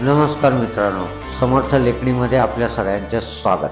नमस्कार मित्रांनो समर्थ लेखणीमध्ये आपल्या सगळ्यांचे स्वागत.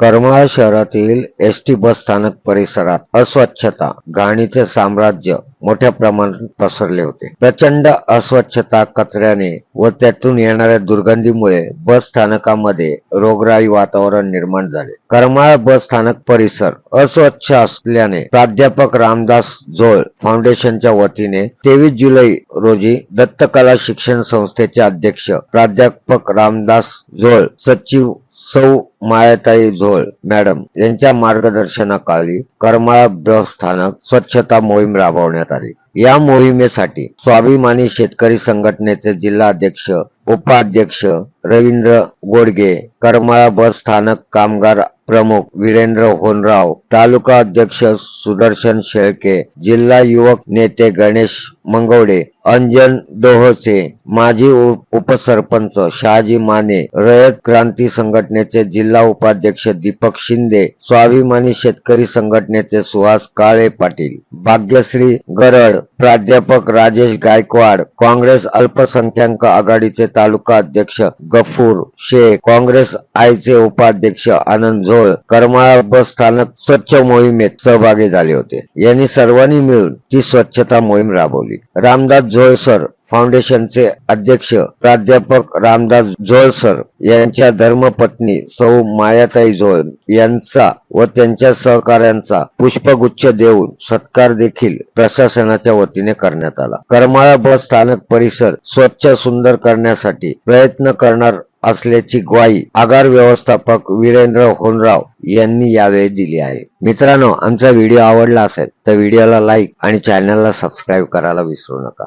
करमाळा शहरातील एस टी बस स्थानक परिसरात अस्वच्छता घाणीचे साम्राज्य मोठ्या प्रमाणात पसरले होते. प्रचंड अस्वच्छता कचऱ्याने व त्यातून येणाऱ्या दुर्गंधीमुळे बस स्थानकामध्ये रोगराई वातावरण निर्माण झाले. करमाळा बस स्थानक परिसर अस्वच्छ असल्याने प्राध्यापक रामदास जोळ फाउंडेशनच्या वतीने तेवीस जुलै रोजी दत्तकला शिक्षण संस्थेचे अध्यक्ष प्राध्यापक रामदास जोळ सचिव सौ मायाताई झोळ मॅडम यांच्या मार्गदर्शनाखाली करमाळा बस स्थानक स्वच्छता मोहीम राबवण्यात आली. या मोहिमेसाठी स्वाभिमानी शेतकरी संघटनेचे जिल्हाध्यक्ष उपाध्यक्ष रवींद्र गोडगे करमाळा बस स्थानक कामगार प्रमुख वीरेंद्र होनराव तालुका अध्यक्ष सुदर्शन शेळके जिल्हा युवक नेते गणेश मंगवडे अंजन डोहचे माजी उपसरपंच शहाजी माने रयत क्रांती संघटनेचे जिल्हा उपाध्यक्ष दीपक शिंदे स्वाभिमानी शेतकरी संघटनेचे सुहास काळे पाटील. भाग्यश्री गरड प्राध्यापक राजेश गायकवाड काँग्रेस अल्पसंख्याक आघाडीचे तालुका अध्यक्ष गफूर शेख काँग्रेस आयचे उपाध्यक्ष आनंद झोळ करमाळा बस स्थानक स्वच्छ मोहिमेत सहभागी झाले होते. यांनी सर्वांनी मिळून ती स्वच्छता मोहीम राबवली. रामदास जोळसर फाउंडेशनचे अध्यक्ष प्राध्यापक रामदास जोळसर यांच्या धर्मपत्नी सौ मायाताई जोळ यांचा व त्यांच्या सहकाऱ्यांचा पुष्पगुच्छ देऊन सत्कार देखील प्रशासनाच्या वतीने करण्यात आला. करमाळा बस स्थानक परिसर स्वच्छ सुंदर करण्यासाठी प्रयत्न करणार असल्याची ग्वाही आगार व्यवस्थापक वीरेंद्र होनराव यांनी यावेळी दिली आहे. मित्रांनो आमचा व्हिडिओ आवडला असेल तर व्हिडिओला लाईक आणि चॅनलला सबस्क्राईब करायला विसरू नका.